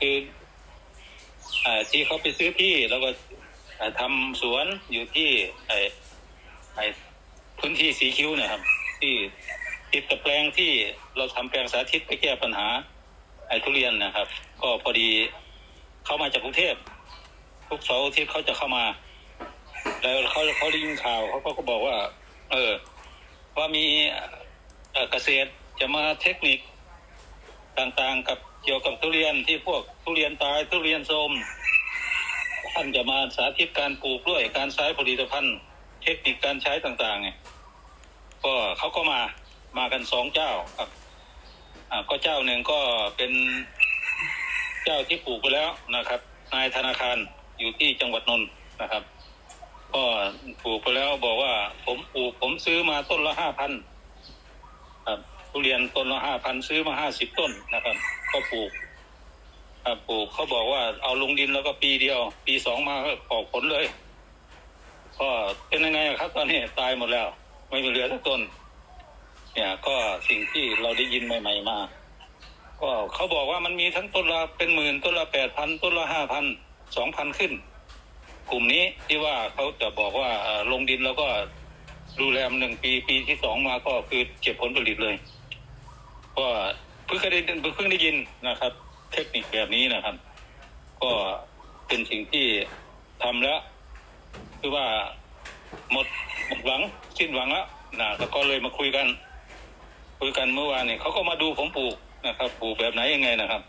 คืออที่เขาไปซื้อที่แล้วก็ทำสวนอยู่ที่ไอ้ไอ้พื้นที่สีคิ้วนะครับ ที่ติดกับแปลงที่เราทำแปลงสาธิตไปแก้ปัญหา ไอ้ทุเรียนนะครับ ก็พอดีเข้ามาจากกรุงเทพทุกเสาร์อาทิตย์เขาจะเข้ามา แล้วเขาเขาได้ยินข่าวเขาก็บอกว่า เออว่ามีเกษตรจะมาเทคนิคต่างๆกับ เกี่ยวกับทุเรียนที่พวกทุเรียนตายทุเรียนโทรมท่านจะมาสาธิตการปลูกด้วยการใช้ผลิตภัณฑ์ เทคนิคการใช้ต่างๆเนี่ยก็เขาก็มามากันสองเจ้าครับอ่าก็เจ้าหนึ่งก็เป็นเจ้าที่ปลูกไปแล้วนะครับ นายธนาคารอยู่ที่จังหวัดนนท์นะครับ ก็ปลูกไปแล้วบอกว่า ผมปลูกผมซื้อมาต้นละห้าพันครับ ทุเรียนต้นละห้าพันซื้อมาห้าสิบต้นนะครับ ก็ปลูกครับปลูกเขาบอกว่าเอาลงดินแล้วก็ปีเดียว ปีสองมาก็ออกผลเลย ก็เป็นยังไงครับ ตอนนี้ตายหมดแล้ว ไม่มีเหลือสักต้น เนี่ย ก็สิ่งที่เราได้ยินใหม่ ๆ มา ก็เขาบอกว่ามันมีทั้งต้นละเป็นหมื่นต้นละแปดพันต้นละห้าพันสองพันขึ้น กลุ่มนี้ที่ว่าเขาจะบอกว่าลงดินแล้วก็ดูแลมันหนึ่งปีปีที่สองมาก็คือเก็บผลผลิตเลย ก็เพิ่งเคยได้เพิ่งได้ยินนะครับ เทคนิคแบบนี้นะครับ ก็เป็นสิ่งที่ทำแล้ว คือว่าหมดหมดหวังสิ้นหวังแล้วนะแล้วก็เลยมาคุยกัน คุยกันเมื่อวานเนี่ยเขาก็มาดูผมปลูกนะครับปลูกแบบไหนยังไงนะครับ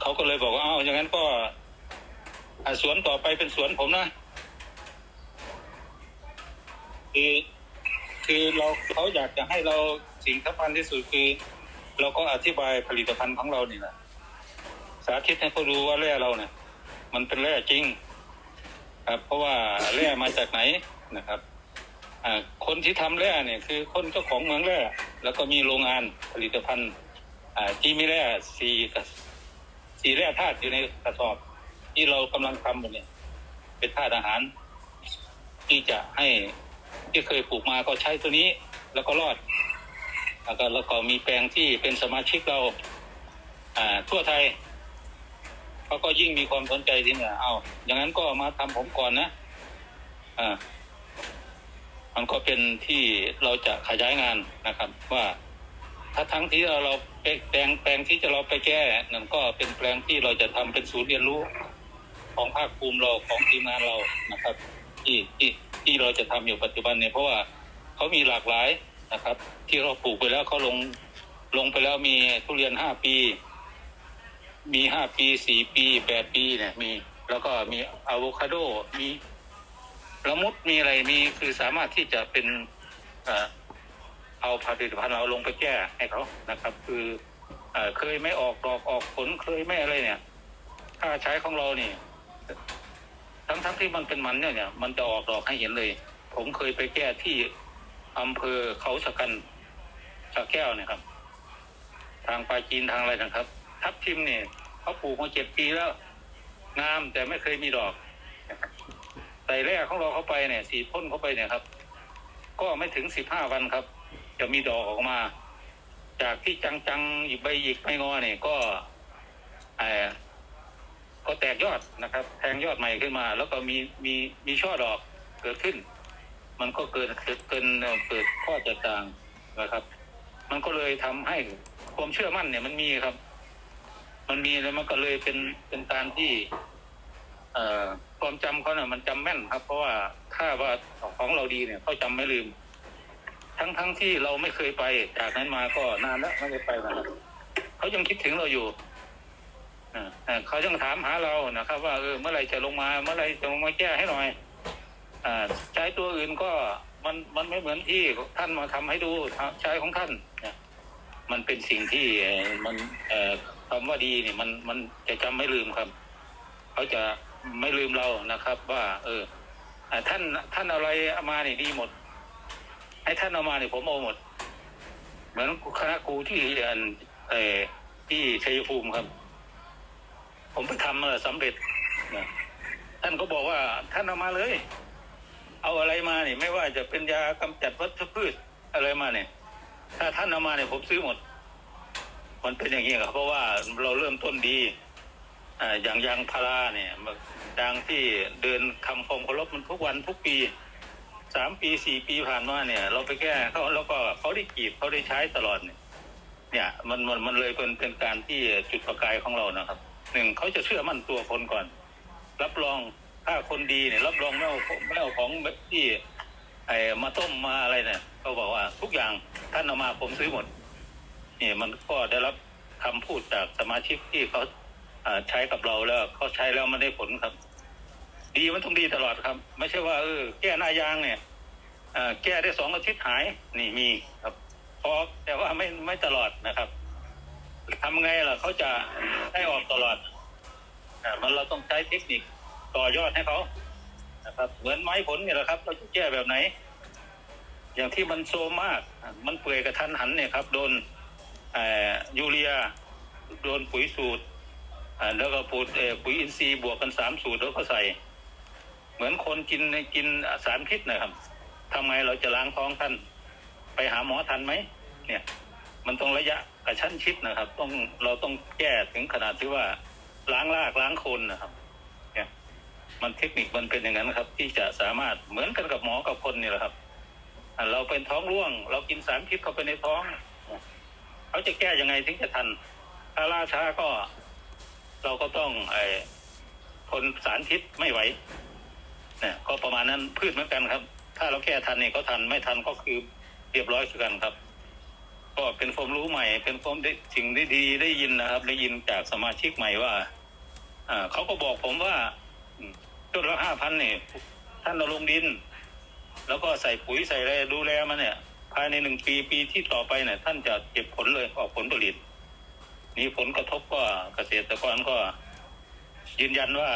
เขาก็เลยบอกว่าอ้าวอย่างนั้นก็สวนต่อไปเป็นสวนผมนะคือคือเราเขาอยากจะให้เรา สิ่งสำคัญที่สุดคือ เราก็อธิบายผลิตภัณฑ์ของเรานี่แหละสาธิตให้เขารู้ว่าแร่เราเนี่ย มันเป็นแร่จริง ครับ เพราะว่าแร่มาจากไหนนะครับคนที่ทำแร่เนี่ยคือคนเจ้าของเมืองแร่แล้วก็มีโรงงานผลิตภัณฑ์ที่มีแร่สี่กับสี่แร่ธาตุอยู่ในกระสอบ ที่เรากำลังทำอยู่เนี่ย เป็นธาตุอาหาร ที่จะให้ที่เคยปลูกมาก็ใช้ตัวนี้ แล้วก็รอด แล้วก็แล้วก็มีแปลงที่เป็นสมาชิกเรา อ่า ทั่วไทยเขาก็ยิ่งมีความสนใจที่เนี่ยเอาอย่างนั้นก็มาทำผมก่อนนะอ่ามันก็เป็นที่เราจะขยายงานนะครับ ว่าถ้าทั้งที่เราเราแปลงแปลงที่จะเราไปแก้นั่นก็เป็นแปลงที่เราจะทำเป็นศูนย์เรียนรู้ของภาคภูมิเราของทีมงานเรานะครับ ที่ที่ที่เราจะทำอยู่ปัจจุบันเนี่ยเพราะว่าเขามีหลากหลาย นะครับ ที่เราปลูกไปแล้วเขาลงลงไปแล้วมีทุเรียนห้าปี มีห้าปีสี่ปีแปดปีเนี่ยมี แล้วก็มีอะโวคาโดมีละมุดมีอะไรมีคือสามารถที่จะเป็นเอาผลิตภัณฑ์เราลงไปแก้ให้เขานะครับ คือเอ่อเคยไม่ออกดอกออกผลเคยไม่อะไรเนี่ย ถ้าใช้ของเรานี่ทั้งทั้งที่มันเป็นมันเนี่ยเนี่ย มันจะออกดอกให้เห็นเลย ผมเคยไปแก้ที่ อำเภอเขาสะกันสะแก้วเนี่ยครับ ทางปลาจีนทางอะไรนะครับ ทับทิมเนี่ยเขาปลูกมาเจ็ดปีแล้วงามแต่ไม่เคยมีดอกใส่แร่ของเราเข้าไปเนี่ยสีพ่นเข้าไปเนี่ยครับ ก็ไม่ถึงสิบห้าวันครับ จะมีดอกออกมา จากที่จังๆหยิบใบหยิกไม่งอเนี่ยก็เอ่อก็แตกยอดนะครับ แทงยอดใหม่ขึ้นมา แล้วก็มีมีมีช่อดอกเกิดขึ้น มันก็เกิดเกิดเกินเกิดข้อแตกต่างนะครับ มันก็เลยทำให้ความเชื่อมั่นเนี่ยมันมีครับ มันมีแล้วมันก็เลยเป็นเป็นการที่ เอ่อความจำเขาเนี่ยมันจำแม่นครับ เพราะว่าถ้าว่าของเราดีเนี่ยเขาจำไม่ลืม ทั้งทั้งที่เราไม่เคยไป จากนั้นมาก็นานแล้วไม่ได้ไปนะครับเขายังคิดถึงเราอยู่อ่าเขายังถามหาเรานะครับ ว่าเออเมื่อไรจะลงมา เมื่อไรจะลงมาแก้ให้หน่อย ใช้ตัวอื่นก็มันมันไม่เหมือนที่ท่านมาทำให้ดูใช้ของท่านเนี่ยมันเป็นสิ่งที่มันอ่อคำว่าดีเนี่ยมันมันจะจำไม่ลืมครับเขาจะไม่ลืมเรานะครับ ว่า เออท่านท่านอะไรเอามาเนี่ยดีหมด ให้ท่านเอามาเนี่ยผมเอาหมด เหมือนคณะครูที่เรียนเอที่ชัยภูมิครับ ผมไปทำเสำเร็จนะท่านก็บอกว่าท่านเอามาเลย เอาอะไรมาเนี่ยไม่ว่าจะเป็นยากำจัดวัชพืชอะไรมาเนี่ย ถ้าท่านเอามาเนี่ยผมซื้อหมด มันเป็นอย่างนี้ครับเพราะว่าเราเริ่มต้นดีอ่าอย่างยางพาราเนี่ยยางที่เดินคำคมเคารพมันทุกวันทุกปีสามปีสี่ปีผ่านมาเนี่ย เราไปแก้เขาแล้วก็เขาได้กีบเขาได้ใช้ตลอดเนี่ย เนี่ยมันมันมันเลยเป็นเป็นการที่จุดประกายของเรานะครับหนึ่งเขาจะเชื่อมั่นตัวคนก่อน รับรอง ถ้าคนดีเนี่ยรับรองไม่เอาไม่เอาของแบบที่ไอ้มาต้มมาอะไรเนี่ยเขาบอกว่าทุกอย่างท่านเอามาผมซื้อหมดนี่มันก็ได้รับคำพูดจากสมาชิกที่เขาใช้กับเราแล้วเขาใช้แล้วมันได้ผลครับ ดีมันต้องดีตลอดครับ ไม่ใช่ว่าเออแก้หน้ายางเนี่ยแก้ได้สองอาทิตย์หาย นี่มีครับพอแต่ว่าไม่ไม่ตลอดนะครับทำไงล่ะเขาจะให้ออกตลอดอ่มันเราต้องใช้เทคนิค ต่อยอดให้เขานะครับ เหมือนไม้ผลเนี่ยแหละครับ เราจะแก้แบบไหน อย่างที่มันโซมมาก มันเปื่อยกระทันหันเนี่ยครับ โดนยูเรีย โดนปุ๋ยสูตรแล้วก็ปุ๋ยเอปุ๋ยอินทรีย์บวกกันสามสูตรแล้วก็ใส่ เหมือนคนกินกินสารพิษนะครับทำไงเราจะล้างท้องท่าน ไปหาหมอทันไหมเนี่ย มันต้องระยะกระชั้นชิดนะครับ ต้องเราต้องแก้ถึงขนาดที่ว่าล้างรากล้างคนนะครับ มันเทคนิคมันเป็นอย่างนั้นครับ ที่จะสามารถเหมือนกันกับหมอกับคนนี่แหละครับเราเป็นท้องร่วง เรากินสารพิษเข้าไปในท้อง เขาจะแก้ยังไงถึงจะทัน ถ้าล่าช้าก็ เราก็ต้องไอ้ทนสารพิษไม่ไหวเนี่ยก็ประมาณนั้นพืชเหมือนกันครับ ถ้าเราแก้ทันเนี่ยก็ทันไม่ทันก็คือเรียบร้อยคือกันครับ ก็เป็นความรู้ใหม่ เป็นความได้สิ่งได้ดีได้ยินนะครับ ได้ยินจากสมาชิกใหม่ว่าอ่าเขาก็บอกผมว่า ต้นละห้าพันเนี่ยท่านเอาลงดิน แล้วก็ใส่ปุ๋ยใส่อะไรดูแลมันเนี่ย ภายในหนึ่งปีปีที่ต่อไปเนี่ยท่านจะเก็บผลเลยออกผลผลิต นี่ผลกระทบก็เกษตรกรก็ ยืนยันว่า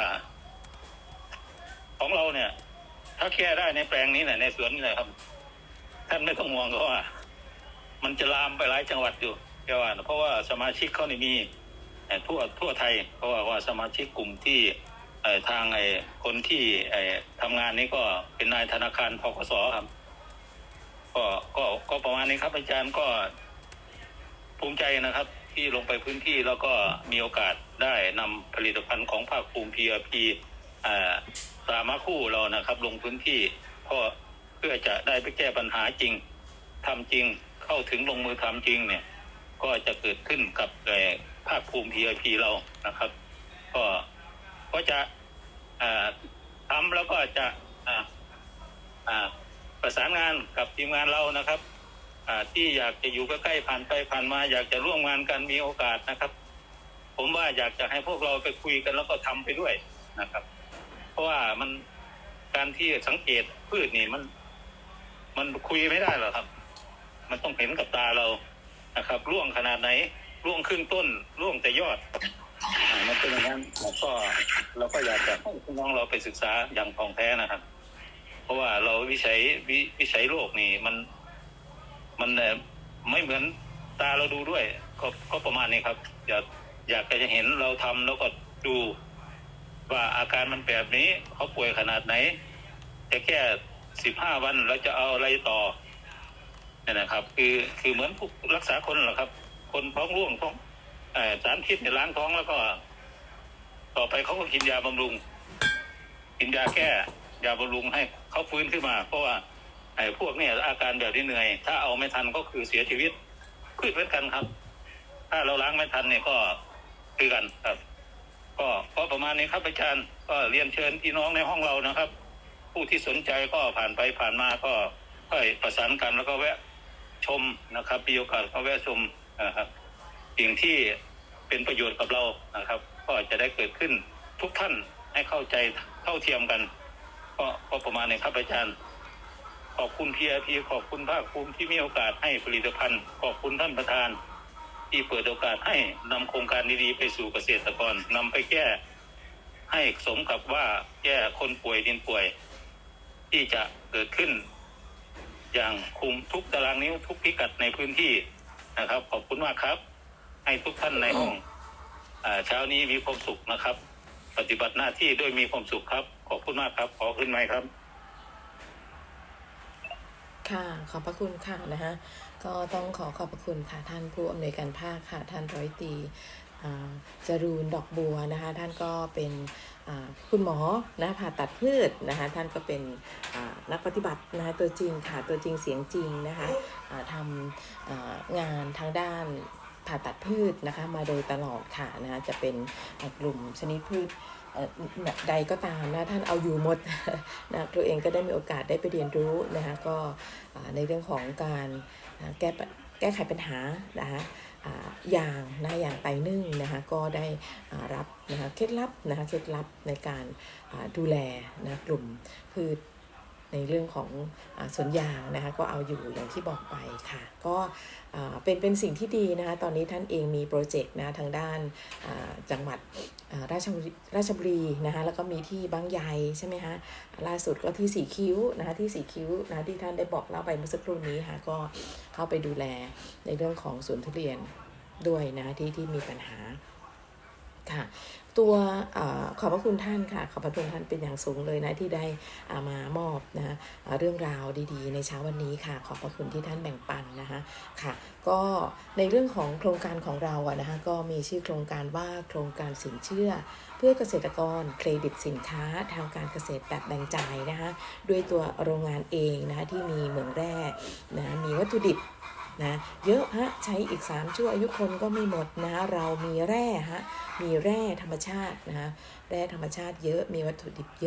ของเราเนี่ย ถ้าแก้ได้ในแปลงนี้เนี่ยในสวนนี่แหละครับ ท่านไม่ต้องห่วงเพราว่า มันจะลามไปหลายจังหวัดอยู่แค่ว่าเพราะว่าสมาชิกเขานี่มีทั่วทั่วไทยเพราะว่าสมาชิกกลุ่มที่ ทางไอ้คนที่ไอ้ทำงานนี้ก็เป็นนายธนาคารพกสครับ ก็ก็ก็ประมาณนี้ครับ อาจารย์ก็ภูมิใจนะครับ ที่ลงไปพื้นที่แล้วก็มีโอกาสได้นำผลิตภัณฑ์ของภาคภูมิ PRP อ่าตรามาคู่เรานะครับ ลงพื้นที่เพราะเพื่อจะได้ไปแก้ปัญหาจริงทำจริงเข้าถึงลงมือทำจริงเนี่ย ก็จะเกิดขึ้นกับเอ่อภาคภูมิ PRP เรานะครับ ก็ ก็จะทำแล้วก็จะประสานงานกับทีมงานเรานะครับที่อยากจะอยู่ใกล้ๆผ่านไปผ่านมา อยากจะร่วมงานกันมีโอกาสนะครับ ผมว่าอยากจะให้พวกเราไปคุยกันแล้วก็ทำไปด้วยนะครับ เพราะว่ามันการที่สังเกตพืชนี่มัน มันคุยไม่ได้หรอกครับ มันต้องเห็นกับตาเรานะครับร่วงขนาดไหนร่วงครึ่งต้นร่วงแต่ยอด อ่ามันเป็นอย่างนั้นเราก็เราก็อยากจะให้พี่น้องเราไปศึกษาอย่างท่องแท้นะครับ เพราะว่าเราวิสัยวิวิสัยโลกนี่มัน มันเอ่อไม่เหมือนตาเราดูด้วย ก็ก็ประมาณนี้ครับ อยากอยากจะเห็นเราทำแล้วก็ดู ว่าอาการมันแบบนี้เขาป่วยขนาดไหน จะแค่สิบห้าวันเราจะเอาอะไรต่อเนี่ยนะครับ คือคือเหมือนผู้รักษาคนแหละครับ คนท้องร่วงท้อง สารพิษเนี่ยล้างท้องแล้วก็ ต่อไปเขาก็กินยาบำรุง กินยาแก้ยาบำรุงให้เขาฟื้นขึ้นมา เพราะว่าไอ้พวกเนี่ยอาการแบบนี้เหนื่อย ถ้าเอาไม่ทันก็คือเสียชีวิตพืชเหมือนกันครับ ถ้าเราล้างไม่ทันเนี่ยก็คือกันครับ ก็ก็ประมาณนี้ครับอาจารย์ก็เรียนเชิญพี่น้องในห้องเรานะครับ ผู้ที่สนใจก็ผ่านไปผ่านมาก็ค่อยประสานกันแล้วก็แวะชมนะครับมีโอกาสก็แวะชมนะครับสิ่งที่ เป็นประโยชน์กับเรานะครับ ก็จะได้เกิดขึ้นทุกท่านให้เข้าใจเท่าเทียมกัน ก็ก็ประมาณนี้ครับอาจารย์ ขอบคุณพีไอพีขอบคุณภาคภูมิที่มีโอกาสให้ผลิตภัณฑ์ ขอบคุณท่านประธาน ที่เปิดโอกาสให้นำโครงการดีๆไปสู่เกษตรกรนำไปแก้ ให้สมกับว่าแก้คนป่วยดินป่วย ที่จะเกิดขึ้น อย่างคุมทุกตารางนิ้วทุกพิกัดในพื้นที่นะครับ ขอบคุณมากครับ ให้ทุกท่านในห้องอาเช้านี้มีความสุขนะครับ ปฏิบัติหน้าที่ด้วยมีความสุขครับ ขอบคุณมากครับ ขอขึ้นไหมครับ ค่ะ ขอบพระคุณค่ะนะฮะก็ก็ต้องขอขอบพระคุณค่ะท่านผู้อำนวยการภาคค่ะท่านร้อยตรีอ่าจรูนดอกบัวนะคะ ท่านก็เป็นอ่าคุณหมอนะผ่าตัดพืชนะคะ ท่านก็เป็นอ่านักปฏิบัตินะคะตัวจริงค่ะตัวจริงเสียงจริงนะคะอ่าทำอ่างานทางด้าน ผ่าตัดพืชนะคะ มาโดยตลอดค่ะนะคะจะเป็นกลุ่มชนิดพืชใดก็ตามนะท่านเอาอยู่หมดนะตัวเองก็ได้มีโอกาสได้ไปเรียนรู้นะคะก็ในเรื่องของการแก้แก้ไขปัญหานะคะอย่างนะอย่างไตนึ่งนะคะก็ได้รับนะคะเคล็ดลับนะคะเคล็ดลับในการดูแลนะกลุ่มพืช ในเรื่องของอสวนยางนะคะก็เอาอยู่อย่างที่บอกไปค่ะ ก็เป็นเป็นสิ่งที่ดีนะคะตอนนี้ท่านเองมีโปรเจกต์นะทางด้านจังหวัดราชบุรีราชบุรีนะคะแล้วก็มีที่บางใหญ่ใช่ไหมคะล่าสุดก็ที่สีคิ้วนะคะที่สีคิ้วนะะที่ท่านได้บอกเล่าไปเมื่อสักครู่นี้ค่ะก็เข้าไปดูแลในเรื่องของสวนทุเรียนด้วยนะที่ที่มีปัญหา ค่ะ ตัวอขอบพระคุณท่านค่ะ ขอบพระคุณท่านเป็นอย่างสูงเลยนะที่ได้ามามอบนะเรื่องราวดีๆ ในเช้าวันนี้ค่ะ ขอบพระคุณที่ท่านแบ่งปันนะคะค่ะ ก็ในเรื่องของโครงการของเราอะนะคะก็มีชื่อโครงการว่าโครงการสินเชื่อเพื่อเกษตรกรเครดิตสินค้าทางการเกษตรแบบแบ่งจ่ายนะคะด้วยตัวโรงงานเองนะคะที่มีเหมืองแร่นะมีวัตถุดิบ นะเยอะฮะใช้อีก 3 ชั่วอายุคนก็ไม่หมดนะเรามีแร่ฮะมีแร่ธรรมชาตินะคะแร่ธรรมชาติเยอะมีวัตถุดิบเยอะ